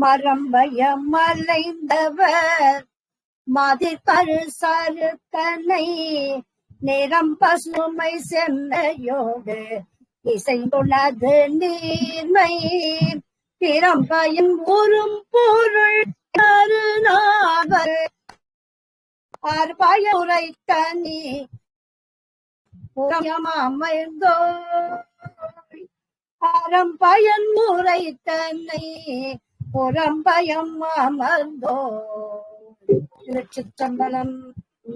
மரம்பயம் மாதிர் பரு சருத்தனை நிறம் பசுமை செம்மையோடு இசைந்துள்ளது நீர்மை. திறம்பயம் ஊரும் பொருள் கருணாவர் அற்பய உரைத்தனி புறமமைந்தோ அறம்பயன் முறை தன்னை புறம்பயம் அமர்ந்தோ திருச்சிற்றம்பலம்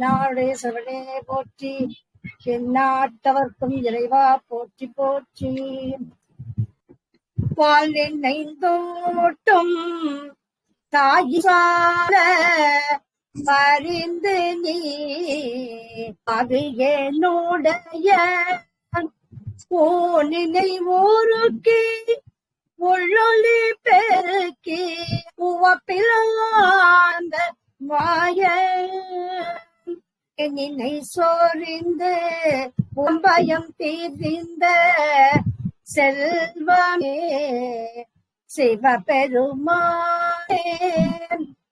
நாடேசவனே போற்றி. எந்நாட்டவர்க்கும் இறைவா போற்றி போற்றி. பால் எண்ணெய்ந்தோட்டும் தாயிசால பரிந்து நீ. அது என்னுடைய. போனினை ஊருக்கு உள்ளொலி பெருக்கி உவப்பிலாந்த மாய நினை சோரிந்து உம்பயம் தீர்ந்த செல்வமே சிவபெருமானே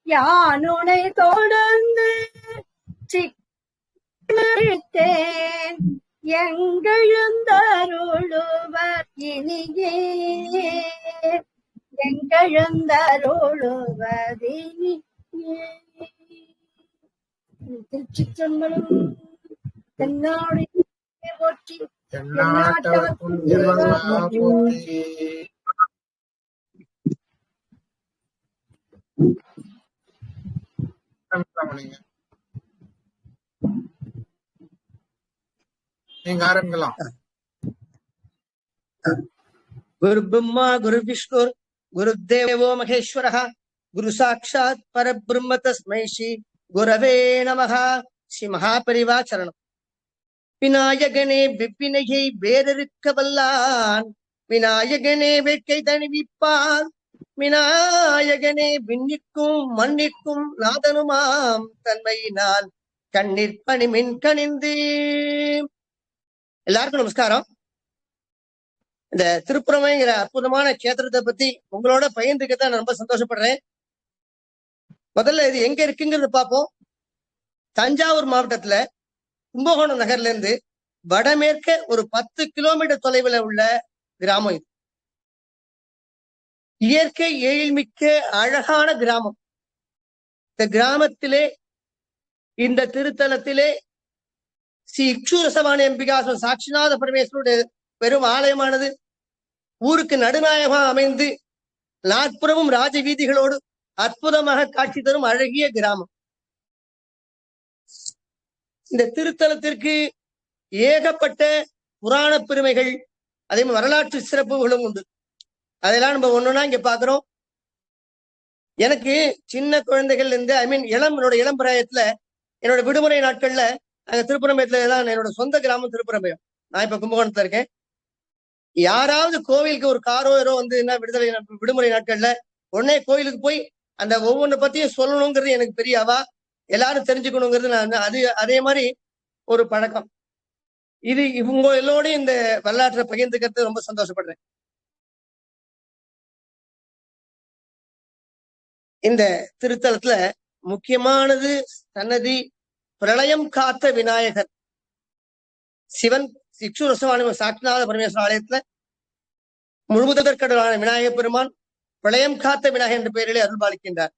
யானுனை தொடர்ந்து சித்தேன் எங்கெழுந்தருளுவர் இனியே? எங்கெழுந்தருளுவதினி திருச்சிற்றம்பலம் தென்னாடு போற்றி நீங்க ஆரம்பிக்கலாம். குரு பிரம்மா குரு விஷ்ணுர் गुरुदेवो महेश्वरः गुरु साक्षात् परब्रह्म तस्मै श्री गुरवे நமः ஸ்ரீ மகாபரிவாச்சரணம் விநாயகனே விப்பினையை வேறறுக்க வல்லான் விநாயகனே வேட்கை தணிவிப்பான் விநாயகனே விண்ணிற்கும் மண்ணிற்கும் நாதனுமாம் தன்மையினால் கண்ணீர் பணிமின் கணிந்து எல்லாருக்கும் நமஸ்காரம் இந்த திருப்புறமைங்கிற அற்புதமான கேத்திரத்தை பத்தி உங்களோட பகிர்ந்துக்கத்தான் நான் ரொம்ப சந்தோஷப்படுறேன். முதல்ல இது எங்க இருக்குங்கிறது பார்ப்போம். தஞ்சாவூர் மாவட்டத்துல கும்பகோணம் நகர்ல இருந்து வடமேற்க ஒரு பத்து கிலோமீட்டர் தொலைவில் உள்ள கிராமம் இது. இயற்கை எழில்மிக்க அழகான கிராமம். இந்த கிராமத்திலே இந்த திருத்தலத்திலே ஸ்ரீ இக்ஷூரசவாணி அம்பிகாசம் சாட்சிநாத பரமேஸ்வருடைய பெரும் ஆலயமானது. ஊருக்கு நடுநாயகமாக அமைந்து நாட்புறமும் ராஜ வீதிகளோடு அற்புதமாக காட்சி தரும் அழகிய கிராமம். இந்த திருத்தலத்திற்கு ஏகப்பட்ட புராண பெருமைகள் அதே மாதிரி வரலாற்று சிறப்புகளும் உண்டு. அதெல்லாம் நம்ம ஒண்ணுன்னா இங்க பாக்குறோம். எனக்கு சின்ன குழந்தைகள்ல இருந்து ஐ மீன் இளம் என்னோட இளம் பிராயத்துல என்னோட விடுமுறை நாட்கள்ல அங்க திருப்புறம்பயத்துல தான் என்னோட சொந்த கிராமம் திருப்புறம்பயம் நான் இப்ப கும்பகோணத்துல இருக்கேன். யாராவது கோவிலுக்கு ஒரு காரோ யாரோ வந்து என்ன விடுதலை விடுமுறை நாட்கள்ல உடனே கோயிலுக்கு போய் அந்த ஒவ்வொன்றை பத்தியும் சொல்லணுங்கிறது எனக்கு பெரிய அவா எல்லாரும் தெரிஞ்சுக்கணுங்கிறது நான் அது அதே மாதிரி ஒரு பழக்கம். இது இவங்க எல்லோடையும் இந்த வரலாற்றை பகிர்ந்துக்கிறது ரொம்ப சந்தோஷப்படுறேன். இந்த திருத்தலத்துல முக்கியமானது சன்னதி பிரளயம் காத்த விநாயகர். சிவன் சிக்ஷுரசவாணி சாட்சிநாத பரமேஸ்வர ஆலயத்துல முழுமுதற்கடலான விநாயகப் பெருமான் பிரளயம் காத்த விநாயகர் என்ற பெயரிலே அருள் பாலிக்கின்றார்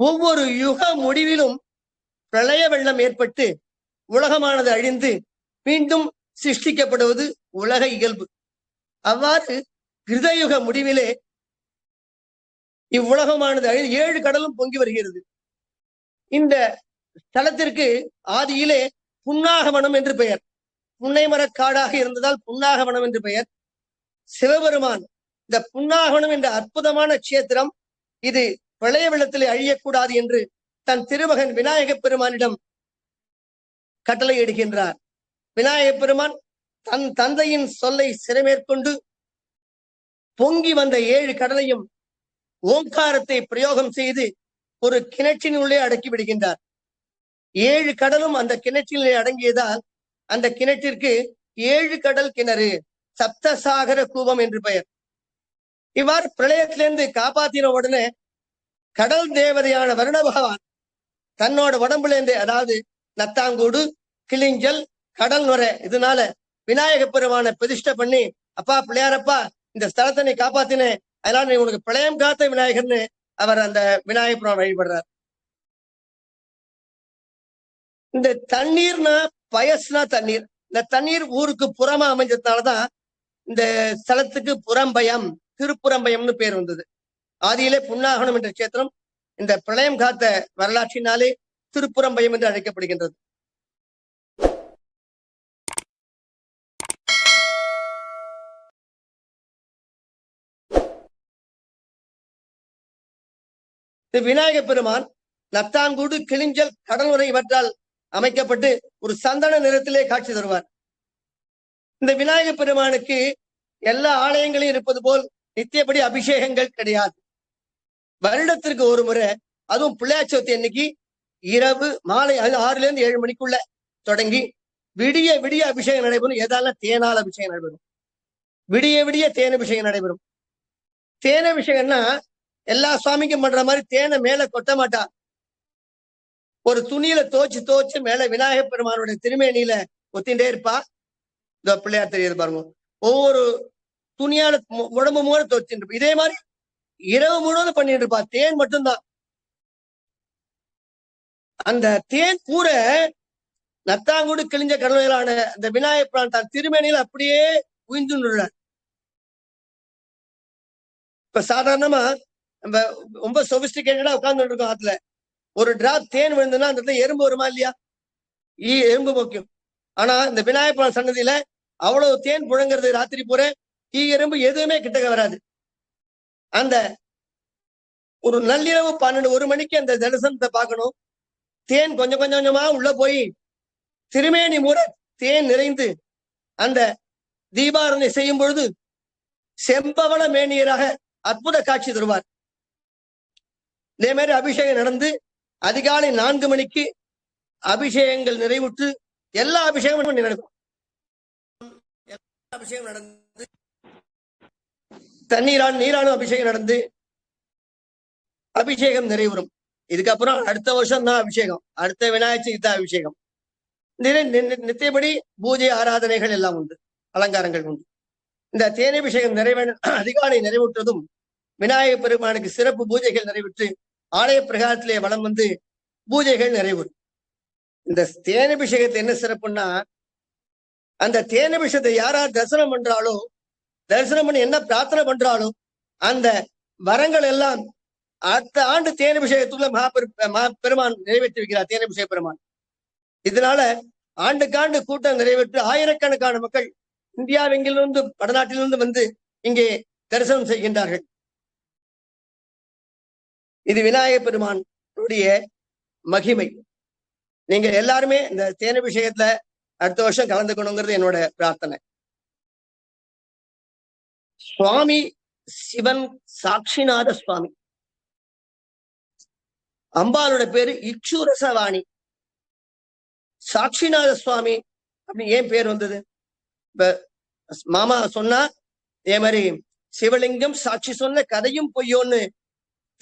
ஒவ்வொரு யுக முடிவிலும் பிரளய வெள்ளம் ஏற்பட்டு உலகமானது அழிந்து மீண்டும் சிருஷ்டிக்கப்படுவது உலக இயல்பு. அவ்வாறு கிருதயுக முடிவிலே இவ்வுலகமானது அழிந்து ஏழு கடலும் பொங்கி வருகிறது. இந்த ஸ்தலத்திற்கு ஆதியிலே புன்னாகவனம் என்று பெயர். புன்னை மரக்காடாக இருந்ததால் புன்னாகவனம் என்று பெயர். சிவபெருமான் இந்த புன்னாகவனம் என்ற அற்புதமான கஷேத்திரம் இது பிரளய வெள்ளத்திலே அழியக்கூடாது என்று தன் திருமகன் விநாயகப் பெருமானிடம் கட்டளை இடுகின்றார் விநாயகப் பெருமான் தன் தந்தையின் சொல்லை சிறைமேற்கொண்டு பொங்கி வந்த ஏழு கடலையும் ஓங்காரத்தை பிரயோகம் செய்து ஒரு கிணற்றினுள்ளே அடக்கி விடுகின்றார். ஏழு கடலும் அந்த கிணற்றிலே அடங்கியதால் அந்த கிணற்றிற்கு ஏழு கடல் கிணறு சப்தசாகர கூபம் என்று பெயர். இவ்வாறு பிரளயத்திலிருந்து காப்பாத்தின உடனே கடல் தேவதையான வருண பகவான் தன்னோட உடம்புல இருந்து அதாவது நத்தாங்கூடு கிளிஞ்சல் கடல் நுரை இதனால விநாயக பெருமான பிரதிஷ்டை பண்ணி அப்பா பிள்ளையாரப்பா இந்த ஸ்தலத்தை நீ காப்பாத்தினேன் அதனால நீ உனக்கு பிரளயம் காத்த விநாயகர்னு அவர் அந்த விநாயகபுரம் பெருமான் வழிபடுறார். இந்த தண்ணீர்னா பயஸ்னா தண்ணீர். இந்த தண்ணீர் ஊருக்கு புறமா அமைஞ்சதுனாலதான் இந்த ஸ்தலத்துக்கு புறம்பயம் திருப்புறம்பயம்னு பேர் வந்தது. ஆதியிலே புன்னாகனம் என்ற கஷேத்திரம் இந்த பிரளயம் காத்த வரலாற்றினாலே திருப்புறம்பயம் என்று அழைக்கப்படுகின்றது. இந்த விநாயக பெருமான் நத்தாங்கூடு கிளிஞ்சல் கடலுரை இவற்றால் அமைக்கப்பட்டு ஒரு சந்தன நிறத்திலே காட்சி தருவார். இந்த விநாயக பெருமானுக்கு எல்லா ஆலயங்களையும் இருப்பது போல் நித்தியப்படி அபிஷேகங்கள் கிடையாது. வருடத்திற்கு ஒரு முறை அதுவும் பிள்ளையார் சதுர்த்தி அன்னைக்கு இரவு மாலை ஆறுல இருந்து ஏழு மணிக்குள்ள தொடங்கி விடிய விடிய அபிஷேகம் நடைபெறும். ஏதால தேனால் அபிஷேகம் நடைபெறும். விடிய விடிய தேன் அபிஷேகம் நடைபெறும். தேன் அபிஷேகம்னா எல்லா சுவாமிக்கும் பண்ற மாதிரி தேனை மேல கொட்ட மாட்டா. ஒரு துணியில தோச்சு தோச்சு மேல விநாயகப் பெருமானுடைய திருமேனியில ஒத்திண்டே இருப்பா. இந்த பிள்ளையார் தெரியுது பாருங்க. ஒவ்வொரு துணியால உடம்பு மூட தோச்சுட்டு இருப்பா. இதே மாதிரி இரவு முழுவதும் பண்ணிட்டு இருப்பா. தேன் மட்டும்தான். அந்த தேன் கூற நத்தாங்குடு கிழிஞ்ச கடலையிலான அந்த விநாயகப் பிரான் தான் திருமேனியில அப்படியே உயிர்ந்துள்ளார் இப்ப சாதாரணமா நம்ம ரொம்ப சொபிஸ்டிகேட்டடா உட்கார்ந்துட்டு இருக்கோம் ஆத்துல. ஒரு டிராப் தேன் விழுந்துன்னா அந்த இடத்துல எறும்பு வருமா இல்லையா? ஈ எறும்பு முக்கியம். ஆனா இந்த விநாயகப் சன்னதியில அவ்வளவு தேன் புழங்குறது ராத்திரி பூரா ஈ எறும்பு எதுவுமே கிட்டக்க வராது. அந்த ஒரு நள்ளிரவு பன்னெண்டு ஒரு மணிக்கு அந்த தரிசனத்தை பார்க்கணும். தேன் கொஞ்சம் கொஞ்சம் கொஞ்சமா உள்ள போய் திருமேனி மூட தேன் நிறைந்து அந்த தீபாரணை செய்யும் பொழுது செம்பவள மேனியராக அற்புத காட்சி தருவார். இதே மாதிரி அபிஷேகம் நடந்து அதிகாலை நான்கு மணிக்கு அபிஷேகங்கள் நிறைவுற்று எல்லா அபிஷேகமும் நடக்கும் எல்லா அபிஷேகம் நடந்து தண்ணீரால் நீராலும் அபிஷேகம் நடந்து அபிஷேகம் நிறைவுறும். இதுக்கப்புறம் அடுத்த வருஷம் தான் அபிஷேகம். அடுத்த விநாயகர் சதுர்த்தி அபிஷேகம். நித்தியபடி பூஜை ஆராதனைகள் எல்லாம் உண்டு. அலங்காரங்கள் உண்டு. இந்த தேனபிஷேகம் நிறைவே அதிகாலை நிறைவுற்றதும் விநாயகப் பெருமானுக்கு சிறப்பு பூஜைகள் நிறைவேற்று ஆலய பிரகாரத்திலே வளம் வந்து பூஜைகள் நிறைவுறும் இந்த தேனபிஷேகத்தை என்ன சிறப்புன்னா அந்த தேனபிஷேகத்தை யாரார் தரிசனம் பண்றாலோ தரிசனம் பண்ணி என்ன பிரார்த்தனை பண்றாலோ அந்த வரங்கள் எல்லாம் அடுத்த ஆண்டு தேனபிஷேகத்துக்குள்ள மகாபெரு மகா- பெருமான் நிறைவேற்றி வைக்கிறார் தேனபிஷேக பெருமான். இதனால ஆண்டுக்காண்டு கூட்டம் நிறைவேற்று ஆயிரக்கணக்கான மக்கள் இந்தியாவெங்கிலிருந்து வடநாட்டிலிருந்து வந்து இங்கே தரிசனம் செய்கின்றார்கள். இது விநாயக பெருமானுடைய மகிமை. நீங்க எல்லாருமே இந்த தேனபிஷேகத்துல அடுத்த வருஷம் கலந்துக்கணுங்கிறது என்னோட பிரார்த்தனை. சுவாமி சிவன் சாட்சிநாத சுவாமி. அம்பாளோட பேரு இக்ஷூரசவாணி. சாட்சிநாத சுவாமி அப்படி ஏன் பேர் வந்தது? இப்ப மாமா சொன்னா இதே மாதிரி சிவலிங்கம் சாட்சி சொன்ன கதையும் பொய்யோன்னு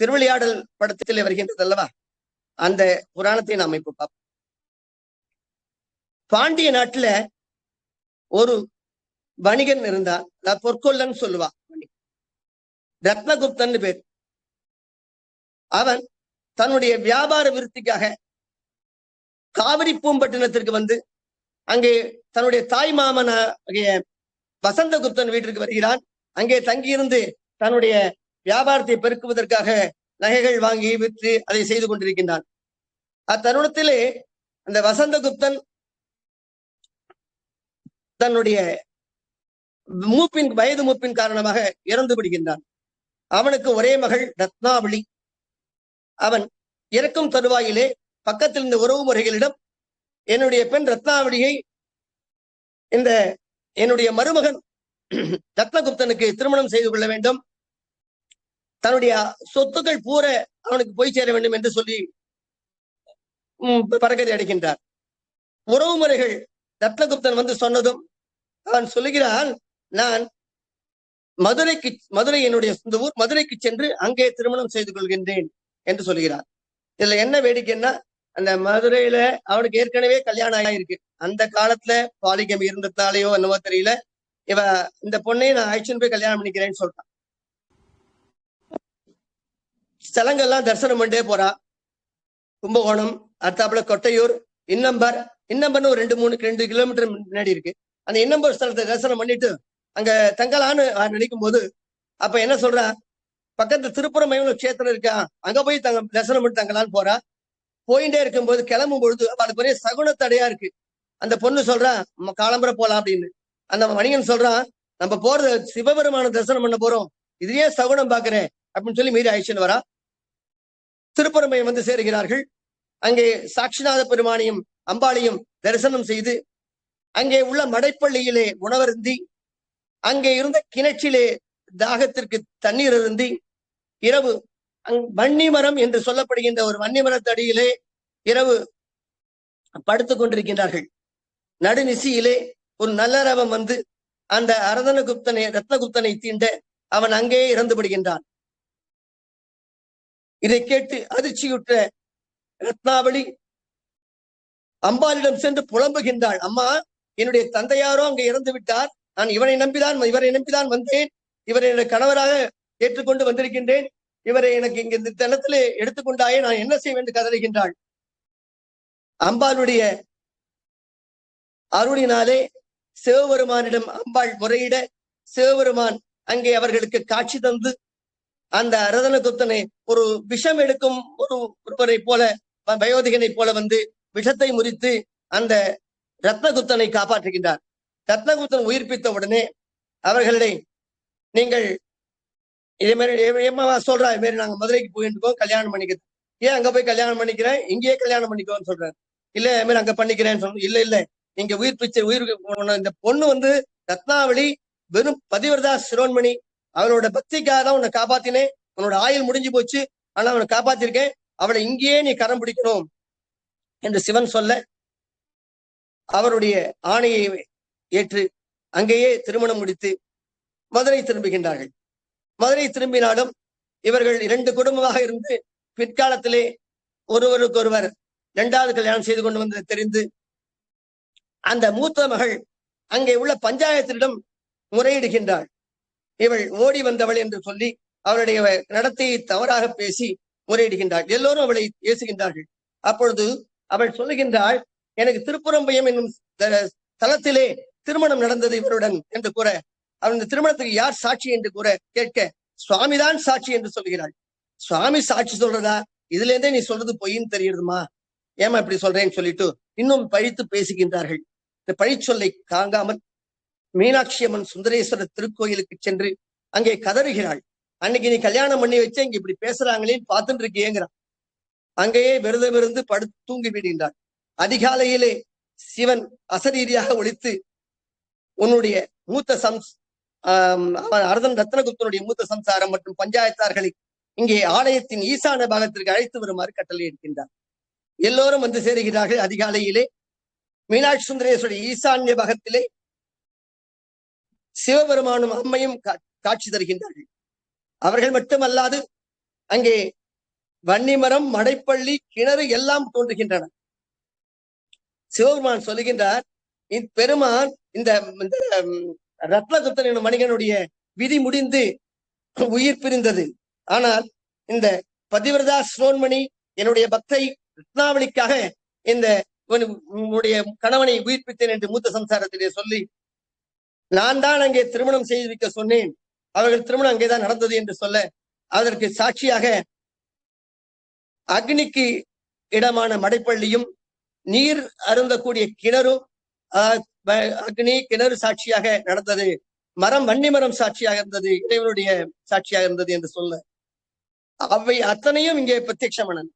திருவிளையாடல் படத்தில் வருகின்றது அல்லவா அந்த புராணத்தை நாம் இப்ப பார்ப்போம் பாண்டிய நாட்டுல ஒரு வணிகன் இருந்தான். அதாவது பொற்கொல்லன் சொல்லுவா. ரத்னகுப்தன் பேர். அவன் தன்னுடைய வியாபார விருத்திக்காக காவிரி பூம்பட்டினத்திற்கு வந்து அங்கே தன்னுடைய தாய் மாமன வசந்தகுப்தன் வீட்டிற்கு வருகிறான். அங்கே தங்கியிருந்து தன்னுடைய வியாபாரத்தை பெருக்குவதற்காக நகைகள் வாங்கி விற்று அதை செய்து கொண்டிருக்கின்றான். அத்தருணத்திலே அந்த வசந்தகுப்தன் தன்னுடைய மூப்பின் வயது மூப்பின் காரணமாக இறந்து விடுகின்றான். அவனுக்கு ஒரே மகள் ரத்னாவளி. அவன் இறக்கும் தருவாயிலே பக்கத்தில் இருந்த உறவு முறைகளிடம் என்னுடைய பெண் ரத்னாவளியை இந்த என்னுடைய மருமகன் ரத்னகுப்தனுக்கு திருமணம் செய்து கொள்ள வேண்டும். தன்னுடைய சொத்துக்கள் பூர அவனுக்கு போய் சேர வேண்டும் என்று சொல்லி பறக்கதை அடைகின்றார் உறவு முறைகள் ரத்னகுப்தன் வந்து சொன்னதும் அவன் சொல்லுகிறான் நான் மதுரைக்கு மதுரை என்னுடைய சொந்த ஊர் மதுரைக்கு சென்று அங்கே திருமணம் செய்து கொள்கின்றேன் என்று சொல்கிறான் இதுல என்ன வேடிக்கைன்னா அந்த மதுரையில அவனுக்கு ஏற்கனவே கல்யாணம் ஆயிருக்கு. அந்த காலத்துல பாலிகம் இருந்ததுனாலயோ என்னவோ தெரியல. இவ இந்த பொண்ணையும் நான் ஆயிடுச்சுன்னு போய் கல்யாணம் பண்ணிக்கிறேன்னு சொல்றான். ஸ்தலங்கள்லாம் தரிசனம் பண்ணிட்டே போறா. கும்பகோணம் அடுத்தாப்புல கொட்டையூர் இன்னம்பர் இன்னம்பர்னு ஒரு ரெண்டு மூணு ரெண்டு கிலோமீட்டர் முன்னாடி இருக்கு. அந்த இன்னம்பர் ஸ்தலத்தை தரிசனம் பண்ணிட்டு அங்க தங்கலான்னு நினைக்கும் போது அப்ப என்ன சொல்றா? பக்கத்துல திருப்புறமயம் கஷேத்திரம் இருக்கா? அங்க போய் தங்க தரிசனம் பண்ணி தங்கலான்னு போறா. போயிட்டே இருக்கும்போது கிளம்பும் பொழுது அவளுக்கு ஒரே சகுன தடையா இருக்கு. அந்த பொண்ணு சொல்றா நம்ம காலம்புற போலாம் அப்படின்னு. அந்த வணிகன் சொல்றான் நம்ம போறது சிவபெருமான தரிசனம் பண்ண போறோம். இதுலயே சகுனம் பாக்குறேன். அப்படின்னு சொல்லி மீறி ஆயிடுச்சுன்னு வரா. திருப்புறமையம் வந்து சேருகிறார்கள். அங்கே சாட்சிநாத பெருமானையும் அம்பாளையும் தரிசனம் செய்து அங்கே உள்ள மடைப்பள்ளியிலே உணவருந்தி அங்கே இருந்த கிணற்றிலே தாகத்திற்கு தண்ணீர் அருந்தி இரவு அங் வன்னி மரம் என்று சொல்லப்படுகின்ற ஒரு வன்னி மரத்தடியிலே இரவு படுத்துக் கொண்டிருக்கின்றார்கள். நடுநிசியிலே ஒரு நல்லரவம் வந்து அந்த அரதனகுப்தனை ரத்னகுப்தனை தீண்ட அவன் அங்கே இறந்து விடுகின்றான் இதை கேட்டு அதிர்ச்சியுற்ற ரத்னாவளி அம்பாளிடம் சென்று புலம்புகின்றாள். அம்மா என்னுடைய தந்தையாரோ அங்கே இறந்து விட்டார். நான் இவனை நம்பிதான் இவரை நம்பிதான் வந்தேன். இவரை என்னுடைய கணவராக ஏற்றுக்கொண்டு வந்திருக்கின்றேன். இவரை எனக்கு இங்க இந்த தளத்திலே எடுத்துக்கொண்டாயே நான் என்ன செய்வேன் என்று கதறுகின்றாள். அம்பாளுடைய அருளினாலே சிவபெருமானிடம் அம்பாள் முறையிட சிவபெருமான் அங்கே அவர்களுக்கு காட்சி தந்து அந்த அரதனகுப்தனை ஒரு விஷம் எடுக்கும் ஒரு ஒருவரை போல வயோதிகனை போல வந்து விஷத்தை முறித்து அந்த ரத்னகுப்தனை காப்பாற்றுகின்றார். ரத்னகுப்தன் உயிர்ப்பித்த உடனே அவர்களை நீங்கள் இதே மாதிரி ஏமாவா சொல்றா இது மாதிரி நாங்க மதுரைக்கு போயிட்டு கல்யாணம் பண்ணிக்கிறோம். ஏன் அங்க போய் கல்யாணம் பண்ணிக்கிறேன்? இங்கேயே கல்யாணம் பண்ணிக்கோன்னு சொல்றாரு. இல்ல இது மாதிரி அங்க பண்ணிக்கிறேன்னு சொல்றோம் இல்ல இல்ல. இங்க உயிர் பிச்சை உயிர் இந்த பொண்ணு வந்து ரத்னாவளி வெறும் பதிவர்தா சிரோன்மணி அவனோட பக்திக்காக தான் உன்னை காப்பாத்தினேன். உன்னோட ஆயுள் முடிஞ்சு போச்சு. ஆனா அவனை காப்பாத்திருக்கேன். அவளை இங்கேயே நீ கரம் பிடிக்கணும் என்று சிவன் சொல்ல அவருடைய ஆணையை ஏற்று அங்கேயே திருமணம் முடித்து மதுரை திரும்புகின்றார்கள். மதுரை திரும்பினாலும் இவர்கள் இரண்டு குடும்பமாக இருந்து பிற்காலத்திலே ஒருவருக்கொருவர் இரண்டாவது கல்யாணம் செய்து கொண்டு வந்தது தெரிந்து அந்த மூத்த மகள் அங்கே உள்ள பஞ்சாயத்திடம் முறையிடுகின்றாள். இவள் ஓடி வந்தவள் என்று சொல்லி அவளுடைய நடத்தையை தவறாக பேசி முறையிடுகின்றாள். எல்லோரும் அவளை ஏசுகின்றார்கள். அப்பொழுது அவள் சொல்லுகின்றாள் எனக்கு திருப்புறம்பயம் என்னும் தளத்திலே திருமணம் நடந்தது இவருடன் என்று கூற அவன் இந்த திருமணத்துக்கு யார் சாட்சி? என்று கூற கேட்க சுவாமிதான் சாட்சி என்று சொல்கிறாள் சுவாமி சாட்சி சொல்றதா? இதுல இருந்தே நீ சொல்றது பொய்ன்னு தெரியுதுமா? ஏமா இப்படி சொல்றேன்னு சொல்லிட்டு இன்னும் பழித்து பேசுகின்றார்கள். இந்த பழிச்சொல்லை காங்காமல் மீனாட்சி அம்மன் சுந்தரேஸ்வரர் திருக்கோயிலுக்கு சென்று அங்கே கதறுகிறாள். அன்னைக்கு நீ கல்யாணம் பண்ணி வச்சு இங்க இப்படி பேசுறாங்களேன்னு பார்த்துட்டு இருக்கேங்கிறான் அங்கேயே விரதம் இருந்து படுத்து தூங்கி விடுகின்றாள். அதிகாலையிலே சிவன் அசரீதியாக ஒழித்து உன்னுடைய மூத்த சம்ஸ் அரதன் ரத்னகுப்தனுடைய மூத்த சம்சாரம் மற்றும் பஞ்சாயத்தார்களை இங்கே ஆலயத்தின் ஈசான பாகத்திற்கு அழைத்து வருமாறு கட்டளை எடுக்கின்றார் எல்லோரும் வந்து சேருகிறார்கள். அதிகாலையிலே மீனாட்சி சுந்தரேஸ்வரி ஈசான்ய பாகத்திலே சிவபெருமானும் அம்மையும் காட்சி தருகின்றார்கள். அவர்கள் மட்டுமல்லாது அங்கே வன்னிமரம் மடைப்பள்ளி கிணறு எல்லாம் தோன்றுகின்றன. சிவபெருமான் சொல்லுகின்றார் இப்பெருமான் இந்த ரத்னகுப்தன் எனும் மனிதனுடைய விதி முடிந்து உயிர் பிரிந்தது. ஆனால் இந்த பதிவிரதா ஸ்ரோன்மணி என்னுடைய பக்தை ரத்னாவளிக்காக இந்த உன்னுடைய கணவனை உயிர்ப்பித்தேன் என்று மூத்த சம்சாரத்திலே சொல்லி நான் தான் அங்கே திருமணம் செய்து வைக்க சொன்னேன். அவர்கள் திருமணம் அங்கேதான் நடந்தது என்று சொல்ல அதற்கு சாட்சியாக அக்னிக்கு இடமான மடைப்பள்ளியும் நீர் அருந்தக்கூடிய கிணறும் அக்னி கிணறு சாட்சியாக நடந்தது. மரம் வன்னி மரம் சாட்சியாக இருந்தது. இறைவனுடைய சாட்சியாக இருந்தது என்று சொல்ல. அவை அத்தனையும் இங்கே பிரத்யட்சமனன்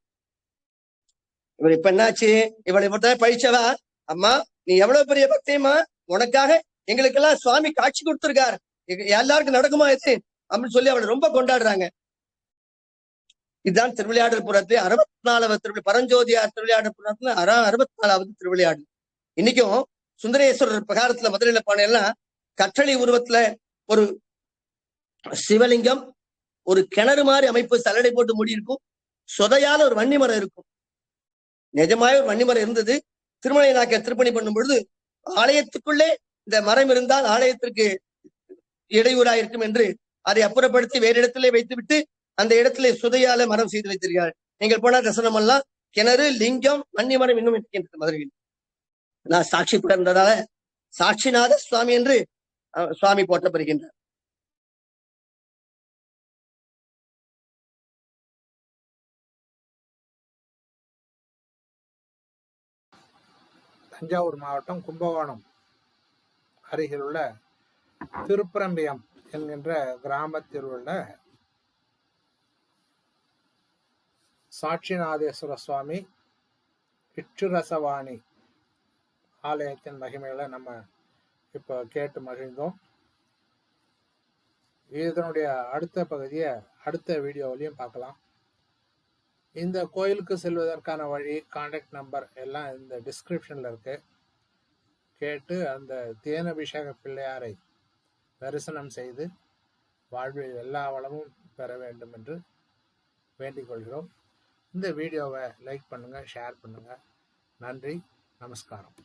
இவர் இப்ப என்னாச்சு? இவளை மட்டும் பழிச்சவா அம்மா நீ எவ்வளவு பெரிய பக்தியம்மா உனக்காக எங்களுக்கெல்லாம் சுவாமி காட்சி கொடுத்திருக்கார். எல்லாருக்கும் நடக்குமா இது? அப்படின்னு சொல்லி அவளை ரொம்ப கொண்டாடுறாங்க. இதுதான் திருவிளையாடல் புறத்து அறுபத்தி நாலாவது திருவிழா பரஞ்சோதியார் திருவிளையாடல் புறத்துல அற அறுபத்தி நாலாவது திருவிளையாடல். இன்னைக்கும் சுந்தரேஸ்வரர் பிரகாரத்துல மதுரையில போனேன்னா கற்றளி உருவத்துல ஒரு சிவலிங்கம் ஒரு கிணறு மாதிரி அமைப்பு சல்லடை போட்டு மூடி இருக்கும் சொதையால ஒரு வன்னி மரம் இருக்கும். நிஜமாய ஒரு வன்னி மரம் இருந்தது. திருமலை நாக்க திருப்பணி பண்ணும் பொழுது ஆலயத்துக்குள்ளே இந்த மரம் இருந்தால் ஆலயத்திற்கு இடையூறா இருக்கும் என்று அதை அப்புறப்படுத்தி வேறு இடத்திலே வைத்துவிட்டு அந்த இடத்திலே சுதையால மரம் செய்து வைத்திருக்கிறார். நீங்கள் போனா தரிசனம் எல்லாம் கிணறு லிங்கம் வன்னி மரம் இன்னும் இருக்கின்றது மதுரையில். நான் சாட்சி பிறந்ததால சாட்சிநாத சுவாமி என்று சுவாமி போற்றப்படுகின்றார். தஞ்சாவூர் மாவட்டம் கும்பகோணம். அருகில் உள்ள திருப்பரம்பியம் என்கின்ற கிராமத்தில் உள்ள சாட்சிநாதேஸ்வர சுவாமி இச்சுரசவாணி ஆலயத்தின் மகிமைகளை நம்ம இப்போ கேட்டு மகிழ்ந்தோம். இதனுடைய அடுத்த பகுதியை அடுத்த வீடியோவிலையும் பார்க்கலாம். இந்த கோயிலுக்கு செல்வதற்கான வழி கான்டாக்ட் நம்பர் எல்லாம் இந்த டிஸ்கிரிப்ஷனில் இருக்கு. கேட்டு அந்த தேனபிஷேக பிள்ளையாரை தரிசனம் செய்து வாழ்வில் எல்லா வளமும் பெற வேண்டும் என்று வேண்டிக் கொள்கிறோம். இந்த வீடியோவை லைக் பண்ணுங்கள் ஷேர் பண்ணுங்கள் நன்றி நமஸ்காரம்.